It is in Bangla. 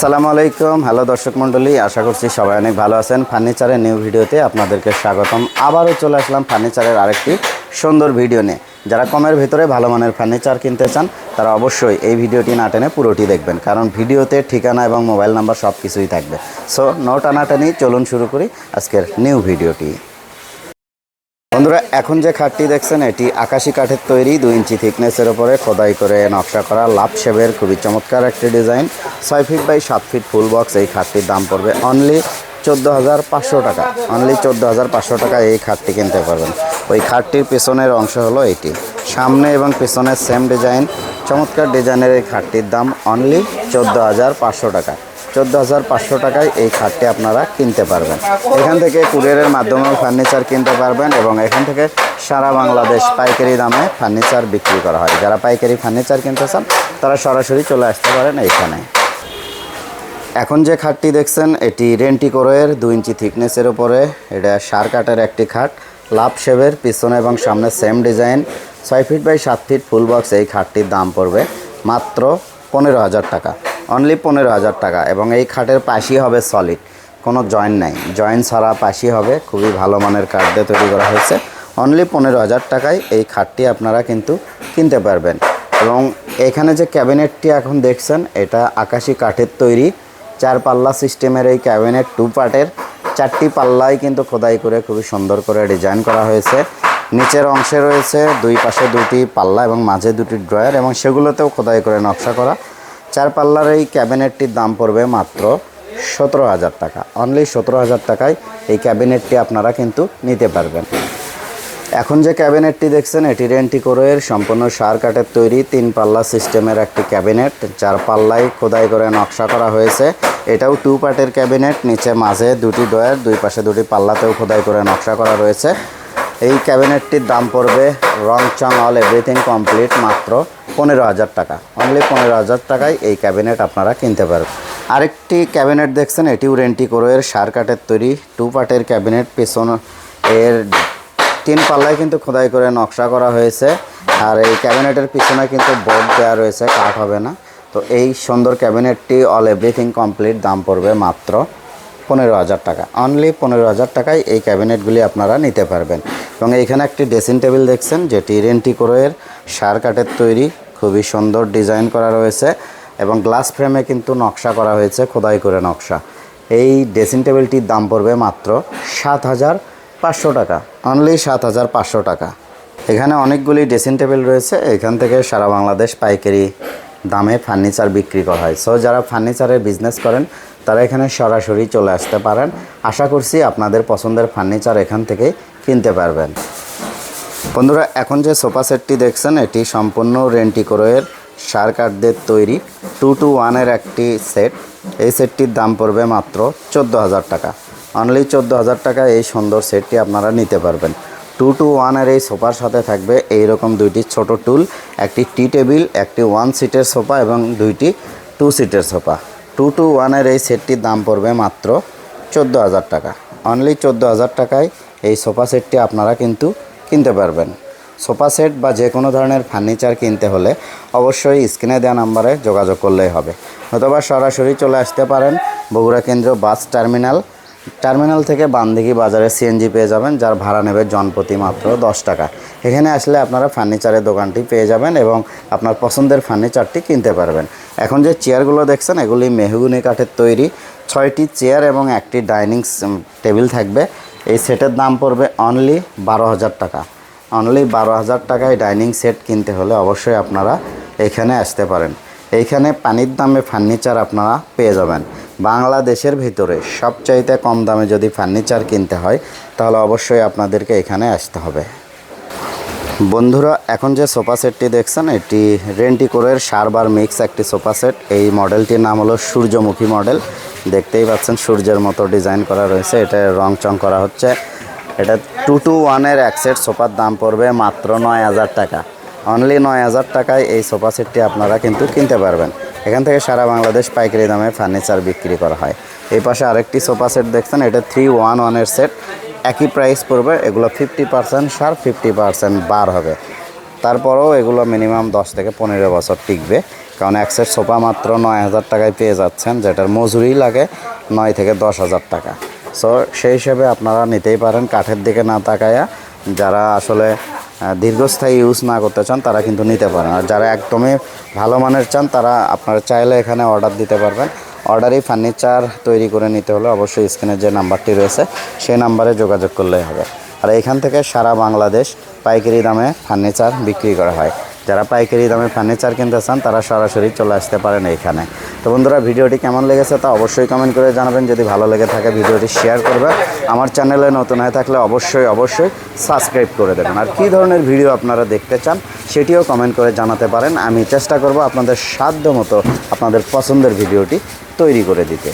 আসসালামু আলাইকুম। হ্যালো দর্শক মণ্ডলী, আশা করছি সবাই অনেক ভালো আছেন। ফার্নিচারের নিউ ভিডিওতে আপনাদেরকে স্বাগতম। আবারও চলে আসলাম ফার্নিচারের আরেকটি সুন্দর ভিডিও নিয়ে। যারা কমের ভিতরে ভালো মানের ফার্নিচার কিনতে চান, তারা অবশ্যই এই ভিডিওটি না টেনে পুরোটি দেখবেন, কারণ ভিডিওতে ঠিকানা এবং মোবাইল নাম্বার সব কিছুই থাকবে। সো নো টানাটানি চলুন শুরু করি আজকের নিউ ভিডিওটি। বন্ধুরা, এখন যে খাটটি দেখছেন, এটি আকাশি কাঠের তৈরি, দুই ইঞ্চি থিকনেসের ওপরে খোদাই করে নকশা করা লাভ শেপের খুবই চমৎকার একটি ডিজাইন। ছয় ফিট বাই সাত ফিট ফুল বক্স এই খাটটির দাম পড়বে অনলি চোদ্দ হাজার পাঁচশো টাকা। অনলি চোদ্দ হাজার পাঁচশো টাকা এই খাটটি কিনতে পারবেন। ওই খাটটির পেছনের অংশ হলো এটি। সামনে এবং পেছনের সেম ডিজাইন চমৎকার ডিজাইনের এই খাটটির দাম অনলি চোদ্দ হাজার পাঁচশো টাকা। চোদ্দ হাজার পাঁচশো টাকায় এই খাটটি আপনারা কিনতে পারবেন। এখান থেকে কুরিয়ারের মাধ্যমেও ফার্নিচার কিনতে পারবেন এবং এখান থেকে সারা বাংলাদেশ পাইকারি দামে ফার্নিচার বিক্রি করা হয়। যারা পাইকারি ফার্নিচার কিনতে চান, তারা সরাসরি চলে আসতে পারেন এইখানে। এখন যে খাটটি দেখছেন, এটি রেন্টি কোরের দুই ইঞ্চি থিকনেসের উপরে। এটা সার কাঠের একটি খাট, লাভ শেভের পিছনে এবং সামনে সেম ডিজাইন। ছয় ফিট বাই সাত ফিট ফুল বক্স এই খাটটির দাম পড়বে মাত্র পনেরো হাজার টাকা। অনলি পনেরো হাজার টাকা এবং এই খাটের পাশই হবে সলিড কোনো জয়েন্ট নাই। জয়েন্ট ছাড়া পাশই হবে। খুবই ভালো মানের কাঠ দিয়ে তৈরি করা হয়েছে। অনলি পনেরো হাজার টাকায় এই খাটটি আপনারা কিন্তু কিনতে পারবেন। এবং এখানে যে ক্যাবিনেটটি এখন দেখছেন, এটা আকাশি কাঠের তৈরি। চার পাল্লা সিস্টেমের এই ক্যাবিনেট, টু পার্টের। চারটি পাল্লাই কিন্তু খোদাই করে খুবই সুন্দর করে ডিজাইন করা হয়েছে। নিচের অংশে রয়েছে দুই পাশে দুটি পাল্লা এবং মাঝে দুটি ড্রয়ার এবং সেগুলোতেও খোদাই করে নকশা করা। চার পাল্লার এই ক্যাবিনেটটির দাম পড়বে মাত্র সতেরো হাজার টাকা। অনলি সতেরো হাজার টাকায় এই ক্যাবিনেটটি আপনারা কিন্তু নিতে পারবেন। এখন যে ক্যাবিনেটটি দেখছেন, এটি রেন্টি কোরের সম্পূর্ণ সার কাঠের তৈরি তিন পাল্লা সিস্টেমের একটি ক্যাবিনেট। চার পাল্লাই খোদাই করে নকশা করা হয়েছে। এটাও টু পার্টের ক্যাবিনেট, নিচে মাঝে দুটি ডয়ার দুই পাশে দুটি পাল্লাতেও খোদাই করে নকশা করা রয়েছে। এই ক্যাবিনেটটির দাম পড়বে রং চং অল এভরিথিং কমপ্লিট মাত্র পনেরো হাজার টাকা। অনলি পনেরো হাজার টাকায় এই ক্যাবিনেট আপনারা কিনতে পারবেন। আরেকটি ক্যাবিনেট দেখছেন, এটিও রেন্টি কোরের সার কাঠের তৈরি, টু পার্টের ক্যাবিনেট, পেছন এর তিন পাল্লায় কিন্তু খোদাই করে নকশা করা হয়েছে। আর এই ক্যাবিনেটের পিছনে কিন্তু বোর্ড দেওয়া রয়েছে, কাঠ হবে না। তো এই সুন্দর ক্যাবিনেটটি অল এভরিথিং কমপ্লিট, দাম পড়বে মাত্র পনেরো হাজার টাকা। অনলি পনেরো হাজার টাকায় এই ক্যাবিনেটগুলি আপনারা নিতে পারবেন। এবং এইখানে একটি ড্রেসিং টেবিল দেখছেন, যেটি রেন্টি কোরের সার কাঠের তৈরি, খুবই সুন্দর ডিজাইন করা রয়েছে এবং গ্লাস ফ্রেমে কিন্তু নকশা করা হয়েছে, খোদাই করে নকশা। এই ড্রেসিং টেবিলটির দাম পড়বে মাত্র সাত হাজার পাঁচশো টাকা। অনলি সাত হাজার পাঁচশো টাকা। এখানে অনেকগুলি ড্রেসিং টেবিল রয়েছে, এখান থেকে সারা বাংলাদেশ পাইকারি দামে ফার্নিচার বিক্রি করা হয়। সো যারা ফার্নিচারের বিজনেস করেন তারা এখানে সরাসরি চলে আসতে পারেন। আশা করছি আপনাদের পছন্দের ফার্নিচার এখান থেকে কিনতে পারবেন। বন্ধুরা, এখন যে সোফা সেটটি দেখছেন, এটি সম্পূর্ণ রেন্টি কোরের সার কাঠদের তৈরি টু টু ওয়ানের একটি সেট। এই সেটটির দাম পড়বে মাত্র চোদ্দ হাজার টাকা। অনলি চোদ্দ হাজার টাকা এই সুন্দর সেটটি আপনারা নিতে পারবেন। টু টু ওয়ানের এই সোফার সাথে থাকবে এই রকম দুইটি ছোট টুল, একটি টি টেবিল, একটি ওয়ান সিটের সোফা এবং দুইটি টু সিটের সোফা। টু টু ওয়ানের এই সেটটির দাম পড়বে মাত্র চোদ্দ হাজার টাকা। অনলি চোদ্দ হাজার টাকায় এই সোফা সেটটি আপনারা কিন্তু কিনতে পারবেন। সোফা সেট বা যে কোনো ধরনের ফার্নিচার কিনতে হলে অবশ্যই স্ক্রিনে দেওয়া নাম্বারে যোগাযোগ করলেই হবে। অথবা সরাসরি চলে আসতে পারেন বগুড়া কেন্দ্র বাস টার্মিনাল টার্মিনাল থেকে বান্দিঘি বাজারে সিএনজি পেয়ে যাবেন, যার ভাড়া নেবে জনপ্রতি মাত্র দশ টাকা। এখানে আসলে আপনারা ফার্নিচারের দোকানটি পেয়ে যাবেন এবং আপনার পছন্দের ফার্নিচারটি কিনতে পারবেন। এখন যে চেয়ারগুলো দেখছেন, এগুলি মেহগুনি কাঠের তৈরি। ছয়টি চেয়ার এবং একটি ডাইনিং টেবিল থাকবে। এই সেটের দাম পড়বে অনলি বারো হাজার টাকা। অনলি বারো হাজার টাকায় ডাইনিং সেট কিনতে হলে অবশ্যই আপনারা এখানে আসতে পারেন। এইখানে পানির দামে ফার্নিচার আপনারা পেয়ে যাবেন। বাংলাদেশের ভিতরে সবচাইতে কম দামে যদি ফার্নিচার কিনতে হয়, তাহলে অবশ্যই আপনাদেরকে এখানে আসতে হবে। বন্ধুরা, এখন যে সোফা সেটটি দেখছেন, এটি রেন্টি কোরের সারবার মিক্স একটি সোফা সেট। এই মডেলটির নাম হলো সূর্যমুখী মডেল। দেখতেই পাচ্ছেন সূর্যের মতো ডিজাইন করা রয়েছে। এটা রং চং করা হচ্ছে। এটা টু টু ওয়ানের এক সেট সোফার দাম পড়বে মাত্র নয় হাজার টাকা। অনলি নয় হাজার টাকায় এই সোফা সেটটি আপনারা কিন্তু কিনতে পারবেন। এখান থেকে সারা বাংলাদেশ পাইকারি দামে ফার্নিচার বিক্রি করা হয়। এই পাশে আরেকটি সোফা সেট দেখছেন, এটা থ্রি ওয়ান ওয়ানের সেট। একই প্রাইস পড়বে, এগুলো ফিফটি পার্সেন্ট সার ফিফটি পার্সেন্ট বার হবে। তারপরেও এগুলো মিনিমাম দশ থেকে পনেরো বছর টিকবে, কারণ এক সেট সোফা মাত্র নয় হাজার টাকায় পেয়ে যাচ্ছেন, যেটার মজুরি লাগে নয় থেকে দশ হাজার টাকা। সো সেই হিসেবে আপনারা নিতেই পারেন, কাঠের দিকে না তাকায়া, যারা আসলে দীর্ঘস্থায়ী ইউজ না করতে চান, তারা কিন্তু নিতে পারেন। আর যারা একদমই ভালো মানের চান, তারা আপনারা চাইলে এখানে অর্ডার দিতে পারবেন। অর্ডারই ফার্নিচার তৈরি করে নিতে হলে অবশ্যই স্ক্রিনের যে নাম্বারটি রয়েছে, সেই নাম্বারে যোগাযোগ করলেই হবে। আর এখান থেকে সারা বাংলাদেশ পাইকারি দামে ফার্নিচার বিক্রি করা হয়। যারা পাইকারি দামে ফার্নিচার কিনতে চান, তারা সরাসরি চলে আসতে পারেন এইখানে। তো বন্ধুরা, ভিডিওটি কেমন লেগেছে তা অবশ্যই কমেন্ট করে জানাবেন। যদি ভালো লেগে থাকে, ভিডিওটি শেয়ার করবেন আমার চ্যানেলে নতুন হয়ে থাকলে অবশ্যই অবশ্যই সাবস্ক্রাইব করে দেবেন। আর কী ধরনের ভিডিও আপনারা দেখতে চান, সেটিও কমেন্ট করে জানাতে পারেন। আমি চেষ্টা করব আপনাদের সাধ্য মতো আপনাদের পছন্দের ভিডিওটি তৈরি করে দিতে।